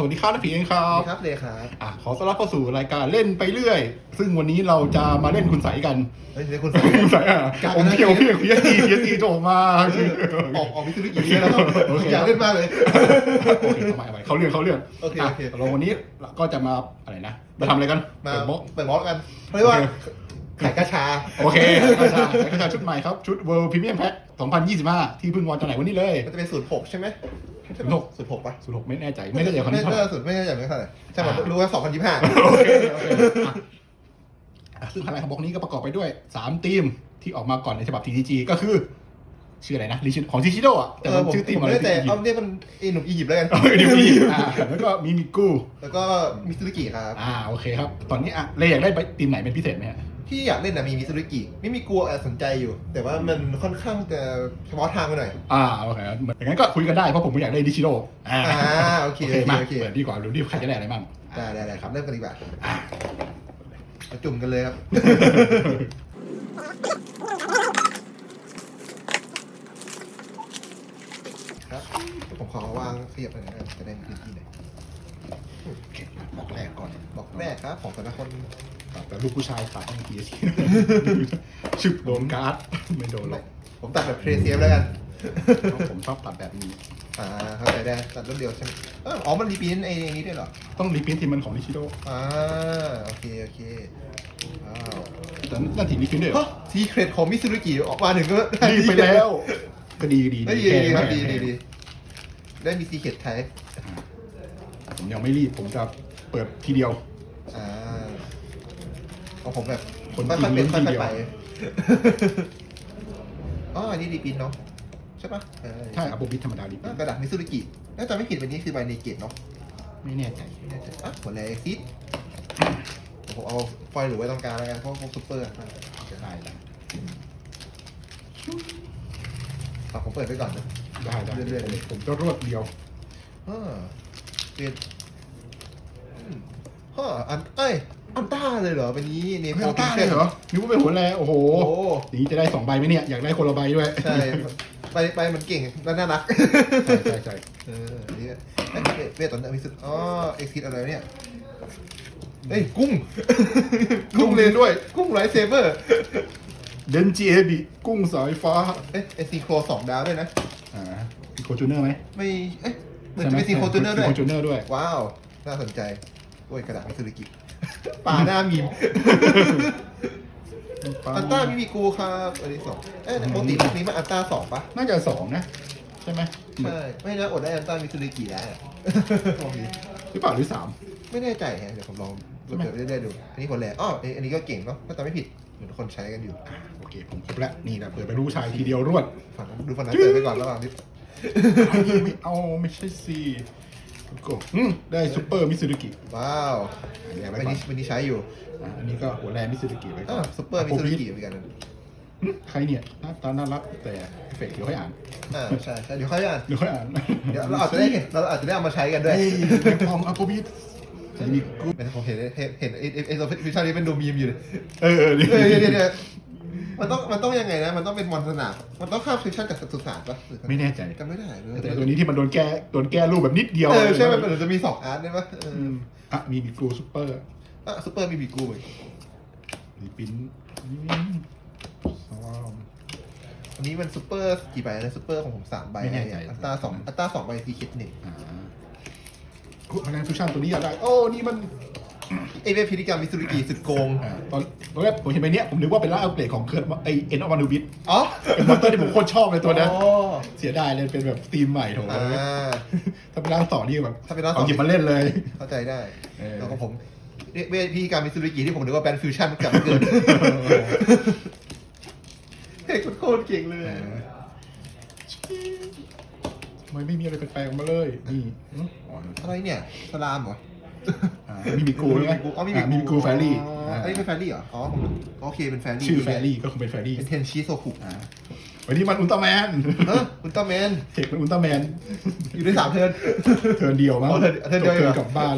สวัสดีครับนักผีเองครัสวับสดีครับเลยครับอะขอต้อนรับเข้าสู่รายการเล่นไปเรื่อย ซึ่งวันนี้เราจะมาเล่นคุณใสกัน เฮ้ยเดี๋ยวคุณคุณใสอะการผมเพียวเพียวเพียตีเพียตีโจมา ออกออกมิสซิลิกิแล้วโอเค อยากเล่นมากเลย โอเคทำไมทำไมเขาเรื่องเขาเรื่องโอเคอะโอเคเราวันนี้ก็จะมาอะไรนะมาทำอะไรกันมาเปิดโบ๊ะเปิดมอสกันเขาเรียกว่าโอเค ขายกระชาโอเคกระชากระชาชุดใหม่ครับ ชุด World Premium Pack 2025 ที่เพิ่งวางจำหน่ายวันนี้เลย มันจะเป็นศูนย์หกใช่ไหม 06ศูนย์หกปะสุดหกไม่แน่ใจ ไม่แน่ใจคนนี้ไม่เท่าไหร่ไม่ศูนย์ไม่ใช่อย่างนี้เท่าไหร่ใช่ผมอ่า รู้ว่าสองพันยี่สิบห้าโอเคโอเคอะอะซึ่งภายในของบล็อกนี้ก็ประกอบไปด้วย3ทีมที่ออกมาก่อนในฉบับ TCG ก็คือ ชื่ออะไรนะลิชิของชิชิโดอะแต่เอมัอนผมชื่อทีมผมอะไรไม่ได้แต่ทีเอาเนี่ยมันไอหนุ่มอียิปต์แล้วกันเออเดี๋ยวพี่อ่าแล้วก็มีมิกูแล้วก็มิสซิลิกิครับ อ่าโอเคครับ ตอนนี้อะเลยอยากได้ไปทีมไหนเป็นพิเศษไหมฮะ ที่อยากเล่นนะมีมิสซิลิกิไม่มีกลัวแอบสนใจอยู่ แต่ว่ามันค่อนข้างจะเฉพาะทางไปหน่อย อ่าโอเคเหมือนอย่างนั้นก็คุยกันได้เพราะผมไม่อยากได้ดิชิโดอ่าอ่าโอเคโอเคมาโอเคเปิดดีกว่าดูดิใครจะได้อะไรบ้างได้ได้ได้ครับเริ่มกันดีกว่าอ่ามาจุ่มกันเลยครับครับผมขอวางเสียบหน่อยนะครับจะได้มีพื้นที่หน่อยโอเค บอกแรกก่อนบอกแรกครับ ของแต่ละคนครับแต่ลูกผู้ชายตัดต้อง TSG ชึบโดนการ์ดไม่โดนหรอกผมตัดแบบเพรสเซียแล้วกันเพราะผมชอบตัดแบบนี้อ่าเข้าใจได้ตัดรวดเดียวใช่ไหมเอ้าอ๋อมันรีพินไอ้นี้ด้วยเหรอ ต้องรีพินทีมมันของนิชิโดอ่าโอเคโอเคว้าวแต่นั่นทีมรีพินด้วยเหรอซีเครตของมิซูรุกิออกมาถึงก็รีบไปแล้ว ก็ดีดีได้ดีแพงดีครับแพงดีดีแพงดีได้มีซีเครตไทยผม ยังไม่รีบ ผมจะเปิดทีเดียว อ่าของผมแบบคนค่อยๆกิเป็นนลุ้ค่นอทีเดียยวๆไปอ๋ออันนี้รีพินเนาะใช่ปะเออใช่อัปโปบิทธรรมดารีพิอ่านกระดาษมิซูรุกิน่าจะไม่ผิดวันนี้คือใบเนเกตเนาะไม่แน่ใจไม่แน่ใจอะหัวแรงซิดผมเอาฟอยล์หรือไว้ตรงกลางแล้วกันเพราะพวกซุปเปอร์อะจะได้ได้ฝากผมเปิดไว้ก่อนนะได้ได้เรื่อยๆเลยผมจะรวดเดียว เออเปลี่ยนอืมฮะ อันเอ้ยอันต้าเลยเหรอเป็นนี้เนมเฮ้ยเอาต้าเลยเหรอนึกว่าเป็นหัวแรโอ้โหโอ้อย่างนี้จะได้สองใบไหมเนี่ย อยากได้คนละใบด้วย ใช่ไปไปมันเก่งและน่ารักใช่ใช่ใช่เออนี่เอ้ยเวทตอนนี้มีสุดอ๋อเอ็กซิสอะไรเนี่ยเอ้ยกุ้ง กุ้งเลยด้วย กุ้งไรเซเบอร์เดนจิเอบิกุ้งสายฟ้า เอ้ยเอซีโครสองดาวด้วยนะ อ่ามีโคจูเนอร์ไหมไม่ เอ้ยเหมือนจะเป็นซีโครจูเนอร์ด้วยโคจูเนอร์ด้วย ว้าว น่าสนใจ โอ้ยกระดาษมิซูริกิป่าหน้ามีมอันต้าไม่มีกูครับอันนี้สองเอ้ยแต่ปกติพวกนี้มันอันต้าสองปะน่าจะสองนะ ใช่ไหมใช่ไม่นะอดได้อันต้ามิซูริกิแล้วพวกนี้หรือเปล่าหรือสามไม่แน่ใจฮะเดี๋ยวผมลองใช่ไหมเดี๋ยวเรื่อยๆดู อันนี้คนแรกอ๋อเอ้ยอันนี้ก็เก่งเนาะถ้าจำไม่ผิดเหมือนคนใช้กันอยู่อ่าโอเคผมครบแล้วนี่แหละเปิดไปรู้ชายทีเดียวรวดฝั่งนั้นดูฝั่งนั้นเปิดไปก่อนระหว่างนี้อันนี้ไม่เอาไม่ใช่สิ ก็อืมได้ซูเปอร์มิซูรุกิว้าวอันนี้เอาวัไว้นก่อนนี้วันนี้ใช้อยู่อ่าอันนี้ก็หัวแรงมิซูรุกิไว้ก่อ่าอนซุปเปอร์มิซูริกิเหมือนกันหึใครเนี่ยหน้าตาน่ารักแต่เอฟเฟกต์เดี๋ยวค่อยอ่านอ่าใช่ใช่เดี๋ยวค่อยอ่านเดี๋ยวค่อยอ่านเดี๋ยวเราอาจจะได้เห็นเราอาจจะได้เอามาใช้กันด้วย เฮ้ยแมงปองอัปโปบิทมีกูไม่ผมเห็นเห็นเห็นไอ้ไอ้ไอ้ฟิชชั่นนี้เป็นดูมีมอยู่เลยเออเออนี่เออเดี๋ยวเดี๋ยวเดี๋ยว มันต้องมันต้องยังไงนะ มันต้องเป็นมอนสนามมันต้องข้ามฟิชชั่นจากสุสานปะหรือไม่แน่ใจ จำไม่ได้เลยแต่ตัวนี้ที่มันโดนแก้โดนแก้รูปแบบนิดเดียวเออใช่ไหมมันจะมีสองอาร์ตได้ปะเออือมอะมีบิกูซูเปอร์อะซุปเปอร์มีบีกูเหมือนรีปิ้นสวามอันนี้มันซุปเปอร์กี่ใบนะซุปเปอร์ของผมสามใบไม่แน่ใจอัตราสองอัตราสองใบซีคิดหนึ่งอ่าอุ๊ยพลังฟิวชั่นตัวนี้อยากได้ โอ้ นี่มัน เอเวพิธีกรรมมิสุริกิสุดโกงอ่าตอนต อนแรกผมเห็นไปเนี้ยผมนึกว่าเป็นร่างอัปเกรดของเคิร์ดไอเอ็นอวันดูบิทอ๋อเป็นมอนเตอร์ที่ผมโคตรชอบเลยตัวนั้นอ๋อเสียดายเลยเป็นแบบธีมใหม่โถอ่า ถ้าเป็นร่างต่อนี่แบบถ้าเป็นร่างต่อ เอาหยิบมาเล่นเลย เข้าใจได้ เออ แล้วก็ผมเวทพิธีกรรมมิสุริกิที่ผมนึกว่าแบรนด์ฟิวชั่นกลับมาเกินเฮ้ยโคตรเก่งเลยเออทำไมไม่มีอะไรแปลกๆมาเลย นี่อืมอ๋ออะไรเนี่ยสลามเหรอ อ่ามีมิกูใช่ไหมอ๋อมีอ่ามีมิกูแฟรี่อ๋ออันนี้เป็นแฟรี่เหรอ อ๋อผมโอเคเป็นแฟรี่ชื่อแฟรี่ก็คงเป็นแฟรี่เป็นเทนชิโซคุอ่าวันนี้มันอุลตร้าแมนเอออุลตร้าแมน เทคมันอุลตร้าแมนอยู่ในสามเทิร์น เทิร์นเดียวมั้งอ๋อเทิร์นเทิร์นเดียวจบเหรอ กลับบ้าน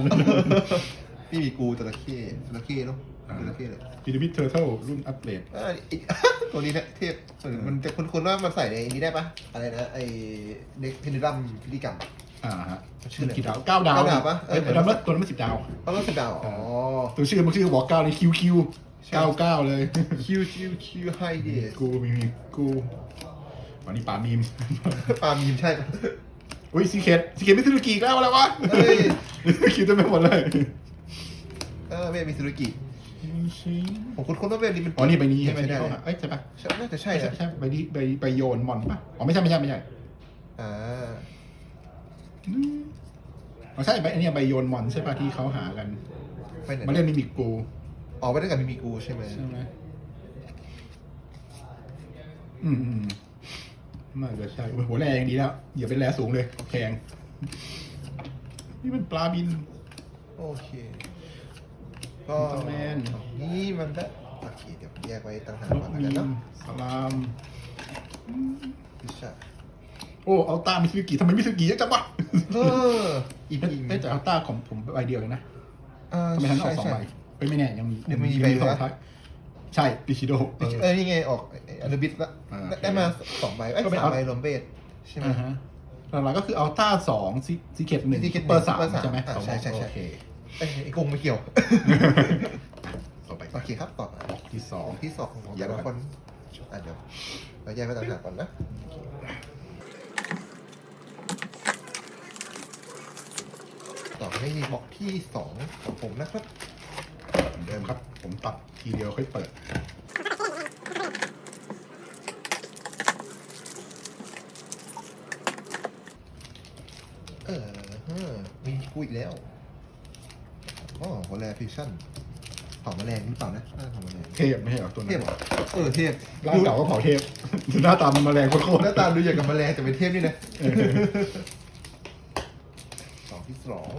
พี่มีกูจระเข้จระเข้เนาะจระเข้เลยพีระมิดเทอร์เทิลรุ่นอัปเกรดอ่าอีก ตัวนี้เนี่ยเทพเหมือนมันจะคุ้นๆว่ามันใส่ในนี้ได้ปะอะไรนะไอเด็กเพนิรัมพิธีกรรม อ่าฮะชื่ออะไรกี่ดาวเก้าดาวเก้าดาวปะเอ้ยเออตัวนั้นตัวนั้นมันสิบดาว เอาแล้วสิบดาวอ๋อ ตัวชื่อมันชื่อบอกเก้าในคิวคิวใช่ เก้าเก้าเลย คิวคิวคิวไฮเดสกูมีมีกูวันนี้ป่ามีม ปามีมใช่อุ้ยซีเคทซีเคทมิซูรุกิอีกแล้วอะไรวะเฮ้ยมิซูรุกิเต็มไปหมดเลยเออเวทมิซุรุกิผมคุ้นๆว่าเวทนี้เป็นอ๋อนี่ใบนี้ใช่ใช่ไหไหมมได้เอ้ยใช่ปะใช่น่าจะใช่ใช่นะใช่ใบนี้ใบใบโยนมอนปะอ๋อไม่ใช่ไม่ใช่ไม่ใช่อ่า อืมอ๋อใช่ใบอันเนี้ยใบโยนมอนใช่ปะที่เขาหากัน ไปไหนมาเล่นมิมิกกูออกไปด้วยกันมีมีกูใช่ไหมใช่ไหมอืมอืมน่าจะใช่โอ้ยหัวแรงดีแล้วอย่าเป็นแรสูงเลยแข็งนี่มันปลาบิน โอเค ก็อุลตร้าแมน นี่มันก็โอเคเดี๋ยวผมแยกไว้ต่างหากนกก่อนแล้วมีกันเนาะสลาม พิชา โอ้เอาตามิซูกิทำไมมิซูกิเยอะจังวะเอออีพีเอ้ยแต่เอาตาของผมใบเดียวเองนะอ่าทำไมทันออกใช่สองใช่ใบเอ้ยไม่แน่ยังมีเดี๋ยวมียังใบสองวะท้ายใช่ดิชิโดเออเออนี่ไงออกอนุบิสละอ่าได้ได้มาสองใบเอ้ยก็เป็นสามเอาใบรวมเบสใช่ไหมอ่าฮะหลักๆก็คือเอาต้าสองซีเคทหนึ่ง Secret เปอร์สาม Super สามใช่ไหมอ่าสองใช่ใช่ใช่โอเคเอ้ยไอ้กงไม่เกี่ยวต่อไปโอเคครับต่อมาที่สองของที่สองของแยแต่กไว้ละคนอะเดี๋ยวเราแยกไว้ต่างหากก่อนนะ ต่อไปที่บล็อกที่สองของผมนะครับเหมือนเดิมครับ ผมตัดทีเดียวค่อยเปิดเออเออมีกูอีกแล้วอ๋อหัวแรฟิวชั่นเผาแมลงหรือเปล่านะน่าจะเผาแมลงเทพไม่ใช่เหรอตัวเทนั้พนเหรอเออเทพร่างเก่าก็เผาเทพหน้าตามันมาแรงโคตรหน้าตาดูอย่างกับแมลงแต่เป็นเทพนี่นะ เออสอง ที่สอง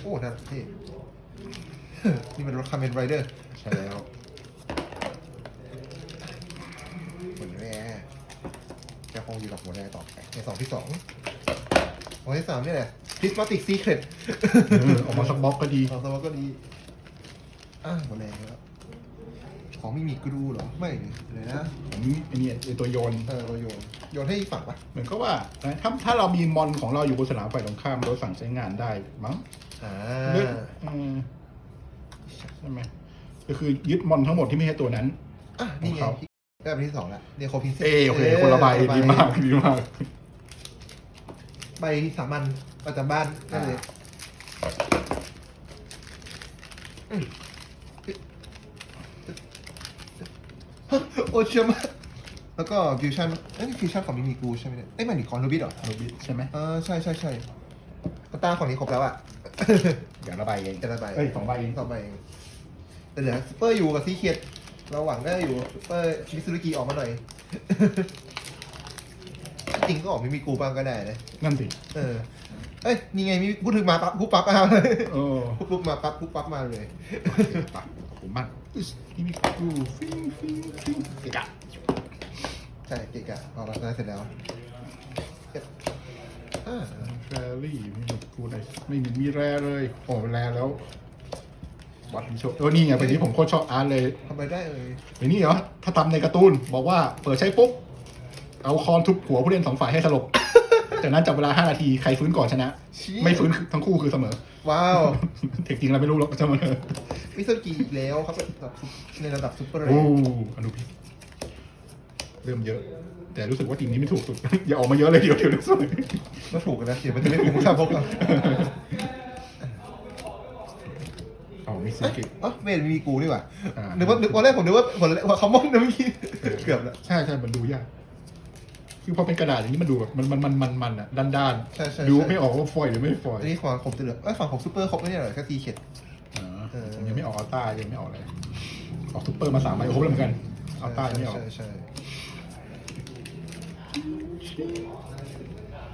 โอ้น่าเท่นี่มันรถคาเมนไรเดอร์ใช่แล้วหัวแร่แกคงอยู่กับหัวแร่ต่อไปในสองที่สองหัวที่สามเนี่ยแหละพิสมาติกซีเครตเออออกมาสักบล็อกก็ดีของสวัสก็ดีอะหัวแร่แล้ว ของไม่มีกรูเหรอ ไม่เลยนะผมอันนี้ไอ้ตัวโยน เออเราโยนโยนให้อีกฝั่งปะเหมือนก็ว่านะถ้าถ้าเรามีมอนของเราอยู่บนสนามฝ่ายตรงข้ามเราสั่งใช้งานได้มั้งอ่าหรือเออใช่ไหมก็คือยึดมอนทั้งหมดที่ไม่ใช่ตัวนั้น อะนี่ไงของเขา ได้เป็นที่สองละเรียกโคพินเซเออโอเคคนละใบดีมากดีมาก ใบสามัญประจำบ้านนั่นเลย โอเชียมากแล้วก็ฟิวชั่นเอ้ยนี่ฟิวชั่นของมิมิกูใช่ไหมเนี่ยเอ้ยมันมีคอนโรบิดเหรอโรบิใช่ไหมเออใช่ใช่ใช่อัตราของนี้ครบแล้วอะอย่างละใบเองแต่ละใบเอ้ยสองใบเองสองใบเองแต่เหลือซูเปอร์ยูกับซีเคียดเราหวังได้อยู่ซูเปอร์มิซูรุกิออกมาหน่อย จริงก็ออกมิมิกูบ้างก็ได้นะนั่นสิเออ เอ้ยนี่ไงมีพูดถึงมาปั๊บปุ๊บปั๊บมาเลยเออปุ๊บปุ๊บมาปั๊บปุ๊บปั๊บมาเลยโอเคปะขอบคุณมากอึ๊สนี่มีกูฟิงฟิงฟิงเกะกะใช่เกะกะเอาละได้เสร็จแล้วเก็บอ่าแรลี่ไม่มีกูอะไรไม่มีมีแรเลยโอ้แรแล้ววัดพิโชคเออนี่ไงเป็นที่ผมโคตรชอบอาร์ตเลยทำไปได้เอ่ยไอ้นี่เหรอถ้าทำในการ์ตูนบอกว่าเปิดใช้ปุ๊บเอาคอนทุบหัวผู้เล่นสองฝ่ายให้สลบ จากนั้นจับเวลา 5 นาที ใครฟื้นก่อนชนะ ชี้ไม่ฟื้นทั้งคู่คือเสมอ ว้าวเทคจริงเราไม่รู้หรอกเสมอมิซูรุกิอีกแล้วครับระดับซุปในระดับซุปเปอร์เรโอ้ย์อนุพิษเริ่มเยอะ แต่รู้สึกว่าทีมนี้ไม่ถูกสุด อย่าออกมาเยอะเลยเดี๋ยวเดี๋ยวรู้สึกก็ถูกกันนะเดี๋ยวมันจะไม่คุ้มค่าพวกเราอ๋อมีซีเอ้ยกิอ๋อเวทมีกูนี่หว่าอ่านึกว่านึกวันแรกผมนึกว่าผลว่าเขามองนะเมื่อกี้เกือบแล้ว ใช่ใช่มันดูยาก คือพอเป็นกระดาษอย่างนี้มันดูแบบมันมันมันมันมันอะด้านด้านๆใช่ใช่ ดูใช่ไม่ออกว่าฟอยล์หรือไม่ฟอยล์อันนี้ฝั่งผมจะเหลือเอ้ยฝั่งของซุปเปอร์ครบแล้วเนี่ยเหรอแค่ซีเข็ด อ่าเออ ผมยังไม่ออกอัลต้ายังไม่ออกอะไรออกซุปเปอร์มาสามใบครบแล้วเหมือนกันอัลต้ายังไม่ออกใช่ใช่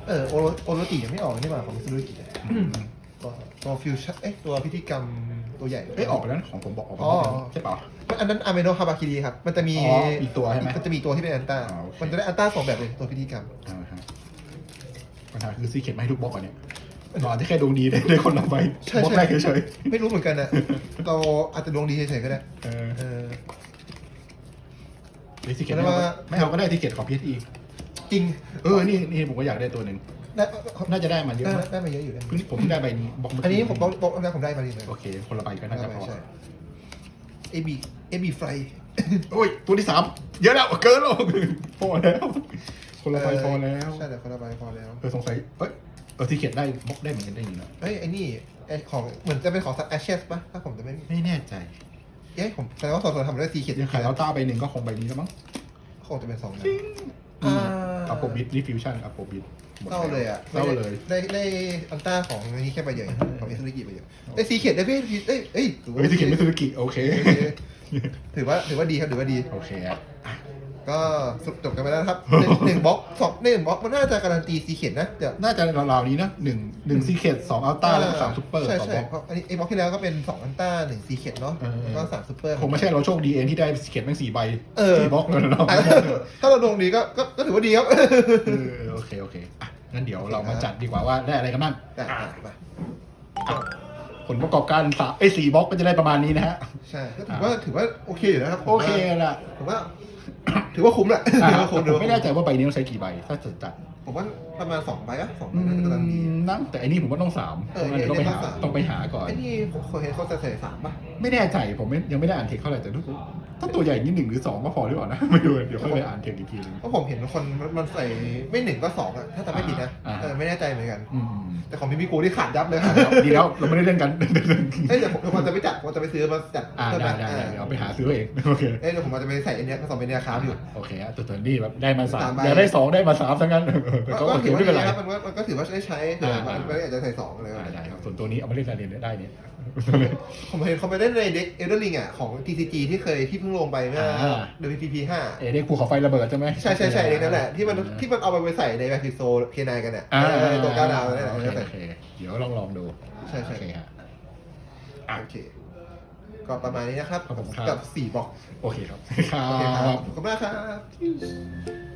เออโอโรโอโรติยังไม่ออกนี่หว่าของมิซูรุกิ ตัวตัวฟิวชั่นเอ๊ะตัวพิธีกรรมตัวใหญ่เอ้ยออกไปแล้วของผมบอกออกไปอ๋อใช่เปล่า อันนั้นอาเมโนฮาบาคิรีครับ มันจะมีอ๋ออีกตัวใช่ไหมมันจะมีตัวที่เป็นอันต้าอ๋อโอเค มันจะได้อันต้าสองแบบเลยตัวพิธีกรรมอ่าฮะปัญหาคือซีเข็ดมาให้ทุกบล็อกก่อนเนี่ยเราอาจจะแค่ดวงดีได้ได้คนละใบบใช่ล็อกใช่แรกเฉยไม่รู้เหมือนกันนะเราอาจจะดวงดีเฉยๆก็ได้ๆเออเออ ซีเข็ดแล้ไม่วเอาว่าไม่เอาก็ได้ซีเข็ดของพีเอสอีจริง เออนี่นี่ผมก็อยากได้ตัวหนึ่ง ได้น่าจะได้มาเยอะได้มากได้มาเยอะอยู่ได้มาเพิ่งเยอะผมเพิ่งได้ใบนี้บล็อกเกี้อันนี้ผมบอกบอกแล้วผมได้มาดีเลยโอเค คนละใบก็น่าจะพอใช่เอบีเอบีไฟโอ้ย ตัวที่สามเยอะแล้วเกินแล้วพอแล้ว คนละใบพอแล้วใช่แต่คนละใบพอแล้วเออสงสัยเอ้ยเออทีเขียนได้บล็อกได้เหมือนกันได้ยินนะเอ้ยไอ้นี่ไอ้ของเหมือนจะเป็นของแอชเชสป่ะถ้าผมจะไม่ไม่แน่ใจเอ๊ะผมแสดงว่าสองตัวทำได้ซีเขียนยังขายอัลต้าใบหนึ่งก็คงใบนี้แล้วมั้งคงจะเป็นสองนะอืมอ่า อัปโปบิทรีฟิวชั่นอัปโปบิทเศร้าเลยอะเศร้าเลย ได้ได้อันต้าของอันนี้แค่ใบเดียวเองของอิสุริกิใบเดียวได้ซีเขียนได้พี่เอ้ยเอ้ยเฮ้ยทีเขียนไม่ธุรกิจโอเคโอเค ถือว่าถือว่าดีครับถือว่าดี โอเคอะ ก็สุดจบกันไปแล้วนะครับหนึ่งหนึ่งบล็อกสองหนึ่งบล็อกมันน่าจะการันตีซีเขียนนะเดี๋ยวน่าจะราวๆนี้นะหนึ่งหนึ่งซีเคทสองอัลต้าแล้วก็สามซุปเปอร์ใช่ต่อใช่บล็อก เพราะอันนี้ไอ้บล็อกที่แล้วก็เป็นสองอันต้าหนึ่งซีเขียนเนาะเออ แล้วก็สามซุปเปอร์ คงไม่ใช่เราโชคดีเองที่ได้ซีเคทแม่งสี่ใบเออ สี่บล็อกเลยเราอะถ้าเราดวงดีก็ก็ก็ถือว่าดีครับเออโอเคโอเคอะงั้นเดี๋ยวเรามาจัดดีกว่าว่าได้อะไรกันบ้างได้อะไปอะ ผลประกอบการสามไอ้ยสี่บล็อกก็จะได้ประมาณนี้นะฮะ ใช่ก็ถือว่าถือว่าโอเคอยู่นะครับผมโอเคว่าละผมว่า ถือว่าคุ้มแหละอะถือว่าคุ้มถือผมว่าไม่แน่ใจว่าใบนี้ต้องใช้กี่ใบ ถ้าจะจัดผมว่าประมาณสองใบอะสองใบอืน่าจะกำลังดีมนั่งแต่อันนี้ผมว่าต้องสามเออเพราะงั้นต้องไปหาเออต้องไปหาก่อน ไอ้นี่ผมเคยเห็นเขาจะใส่สามป่ะ ไม่แน่ใจผมไม่ยังไม่ได้อ่านเทคเท่าไหร่แต่ทุก ถ้าตัวใหญ่นี่หนึ่งหรือสองก็พอหรือเปล่านะไม่รู้เดี๋ยวค่อยไปอ่านเทคอีกทีนึง เพราะผมเห็นคนมันใส่ไม่หนึ่งก็สองอะถ้าจำไม่ผิดนะอ่า เออไม่แน่ใจเหมือนกัน อืมแต่ของพี่พี่กูที่ขาดยับเลยครับดีแล้วเราไม่ได้เล่นกันเอ้ยเดี๋ยวผมเดี๋ยวผมจะไปจัดผมจะไปซื้อมาจัดอ่าเพิ่มได้นะได้ได้อ่าเดี๋ยวเอาไปหาซื้อเองโอเคเอ้ยเดี๋ยวผมจะไปใส่อันเนี้ยผสมเป็นเนี้ยคราฟอยู่ โอเคอะตัวตัวนี้แบบได้มาสาสามมใบเดี๋ยวได้สองได้มาสามทั้งนั้นแต่ก็ก็โอเคถือว่าไม่เป็นไรดีครับมันก็มันก็ถือว่าได้ใช้เผื่ออ่ามันไม่อาจจะใส่สองเลยอ่าได้ครับส่วนตัวนี้เอามาเล่นรายเรียนได้เนี่ย ผมเห็นเขาไปเล่นในเด็กเอเดอร์ลิงอะของ TCG ที่เคยที่เพิ่งลงไปเมื่ออ่า WPP 5เอเด็กภูเขาไฟระเบิดใช่ไหม ใช่ใช่ใช่เด็กนั่นแหละที่มันที่มันเอาไปใส่ในแบคทิโซเคนายกันเนี่ยอ่าเออตัวก้าวดาวนั่นแหละโอเคนั่นแหโอละเคเดี๋ยวลองลองดูใช่ใช่โอเคฮะโอเค ก็ประมาณนี้นะครับครับผมครับ กับ4บล็อกโอเคครับ ครัโอเคครับบ ขอบคุณมากครับ